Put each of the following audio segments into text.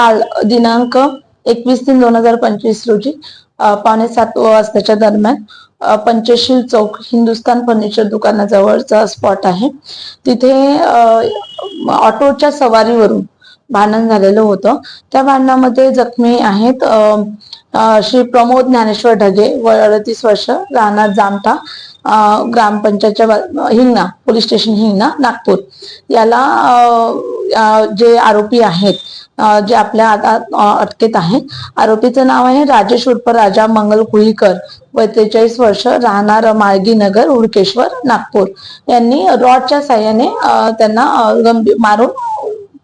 काल दिनांक एकवीस तीन दोन हजार पंचवीस रोजी पावणे सात वाजताच्या दरम्यान पंचशील चौक हिंदुस्तान फर्निचर दुकानाजवळचा स्पॉट आहे. तिथे ऑटोच्या सवारीवरून भांडण झालेलं होतं. त्या भांडणामध्ये जखमी आहेत श्री प्रमोद ज्ञानेश्वर ढगे व अडतीस वर्ष राहणार जामठा ग्रामपंचायतच्या हिंगणा पोलीस स्टेशन हिंगणा नागपूर. याला जे आरोपी आहेत जे आपल्या आता अटकेत आहेत आरोपीचं नाव आहे राजेश उर्फ राजा मंगल कुळीकर व त्रेचाळीस वर्ष राहणार माळगी नगर हुडकेश्वर नागपूर. यांनी रॉडच्या साह्याने त्यांना गंभीर मारून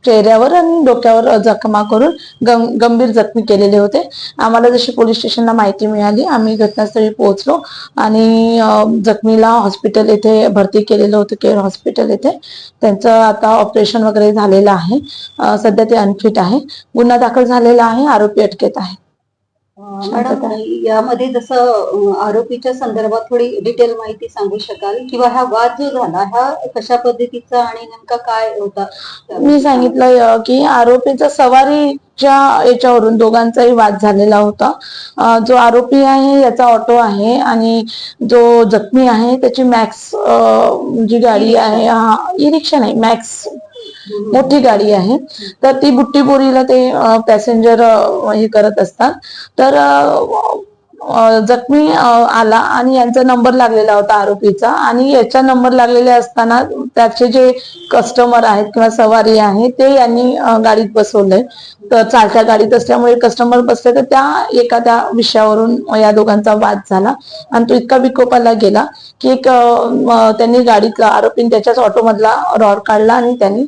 चेहऱ्यावर आणि डोक्यावर जखमा करून गं- गंभीर जखमी केलेले होते. आम्हाला जशी पोलीस स्टेशनला माहिती मिळाली आम्ही घटनास्थळी पोहोचलो आणि जखमीला हॉस्पिटल येथे भरती केलेलं होतं केअर हॉस्पिटल येथे. त्यांचं आता ऑपरेशन वगैरे झालेलं आहे. सध्या ते अनफिट आहे. गुन्हा दाखल झालेला आहे आरोपी अटकेत आहे मॅडम यामध्ये जसं आरोपीच्या संदर्भात थोडी डिटेल माहिती सांगू शकाल? किंवा हा वाद जो झाला हा कशा पद्धतीचा आणि नेमका काय होता? मी सांगितलं की आरोपीचा सवारीच्या याच्यावरून दोघांचाही वाद झालेला होता. जो आरोपी आहे याचा ऑटो आहे आणि जो जखमी आहे त्याची मॅक्स जी गाडी आहे हा ई रिक्षा नाही मॅक्स मोठी गाडी आहे. तर ती बुट्टीबोरीला ते पॅसेंजर हे करत असतात. तर जखमी आला आणि यांचा नंबर लागलेला होता आरोपीचा. आणि याचा नंबर लागलेले असताना त्याचे जे कस्टमर आहेत किंवा सवारी आहे ते यांनी गाडीत बसवलंय. तर चालत्या गाडीत असल्यामुळे कस्टमर बसले तर त्या एखाद्या विषयावरून या दोघांचा वाद झाला. आणि तो इतका विकोपाला गेला की एक त्यांनी गाडीतला आरोपीने त्याच्याच ऑटोमधला रॉड काढला आणि त्यांनी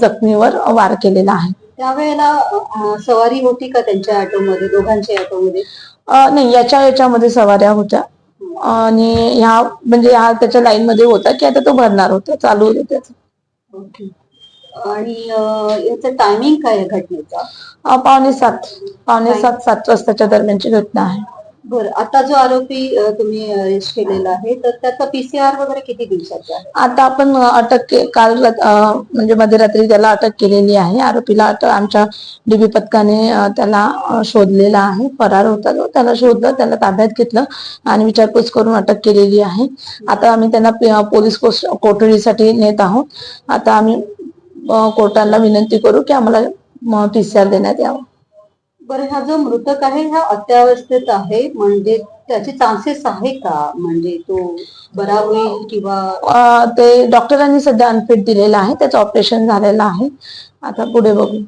जखमीवर वार केलेला आहे. त्यावेळेला सवारी होती का त्यांच्या ऑटोमध्ये दोघांच्या ऑटोमध्ये? नाही याच्या याच्यामध्ये सवाऱ्या होत्या. आणि ह्या म्हणजे ह्या त्याच्या लाईन मध्ये होता की आता तो भरणार होता चालू होतं त्याचं. ओके. आणि याचं टायमिंग काय आहे घटनेचा? पावणे सात पावणे सात सात वाजताच्या दरम्यानची घटना आहे. बरं आता जो आरोपी तुम्ही अरेस्ट केलेला आहे तर त्याचा पीसीआर वगैरे किती दिवसाचा आहे? आता आपण अ, अटक के- काल रात- अ, म्हणजे मध्यरात्री त्याला अटक केलेली आहे. आरोपीला अटक आमच्या डीबी पथकाने अ, त्याला अ, शोधलेला आहे. फरार होता तो त्याला शोधलं त्याला ताब्यात घेतलं आणि विचारपूस करून अटक केलेली आहे. आता आम्ही त्यांना पि- अ, पोलीस कोस- कोठडीसाठी नेत आहोत. आता आम्ही अ, कोर्टाला विनंती करू की आम्हाला पीसीआर देण्यात यावं. बरं हा जो मृतक आहे हा अत्यावस्थेत आहे म्हणजे त्याचे चान्सेस आहे का? म्हणजे तो बरा होईल किंवा ते डॉक्टरांनी सध्या अनफिट दिलेला आहे त्याचं ऑपरेशन झालेलं आहे. आता पुढे बघू.